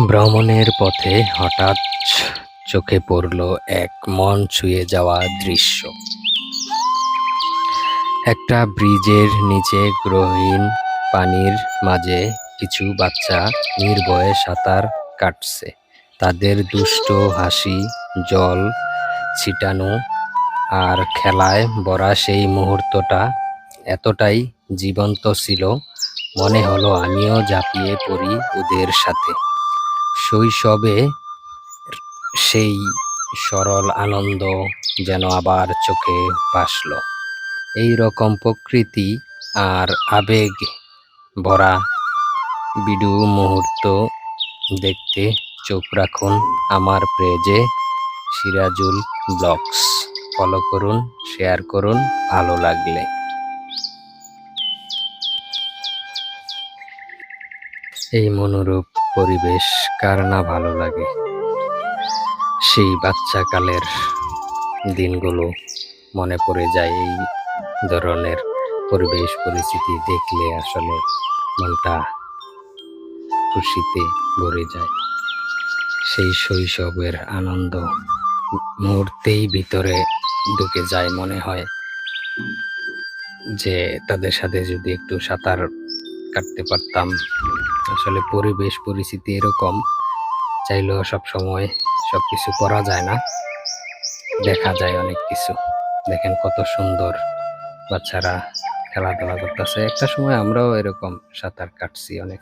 ভ্রমণের পথে হঠাৎ চোখে পড়ল এক মন ছুঁয়ে যাওয়া দৃশ্য। একটা ব্রিজের নিচে গ্রহীন পানির মাঝে কিছু বাচ্চা নির্ভয়ে সাঁতার কাটছে। তাদের দুষ্ট হাসি, জল ছিটানো আর খেলায় ভরা সেই মুহূর্তটা এতটাই জীবন্ত ছিল, মনে হলো আমিও ঝাঁপিয়ে পড়ি ওদের সাথে। শৈশবে সেই সরল আনন্দ যেন আবার চোখে ভাসলো। এই রকম প্রকৃতি আর আবেগ ভরা বিডু মুহূর্ত দেখতে চোখ রাখুন আমার পেজে সিরাজুল ব্লগস। ফলো করুন, শেয়ার করুন, ভালো লাগলে। এই মনোরূপ পরিবেশ কার না ভালো লাগে? সেই বাচ্চাকালের দিনগুলো মনে পড়ে যায় এই ধরনের পরিবেশ পরিস্থিতি দেখলে আসলে মনটা খুশিতে ভরে যায়। সেই শৈশবের আনন্দ মুহূর্তেই ভিতরে ঢুকে যায় মনে হয় যে তাদের সাথে যদি একটু সাঁতার কাটতে পারতাম। আসলে পরিবেশ, পরিস্থিতি এরকম। চাইলেও সব সময় সব কিছু করা যায় না। দেখা যায় অনেক কিছু। দেখেন কত সুন্দর বাচ্চারা খেলাধুলা করতেছে। একটা সময় আমরাও এরকম সাঁতার কাটছি অনেক।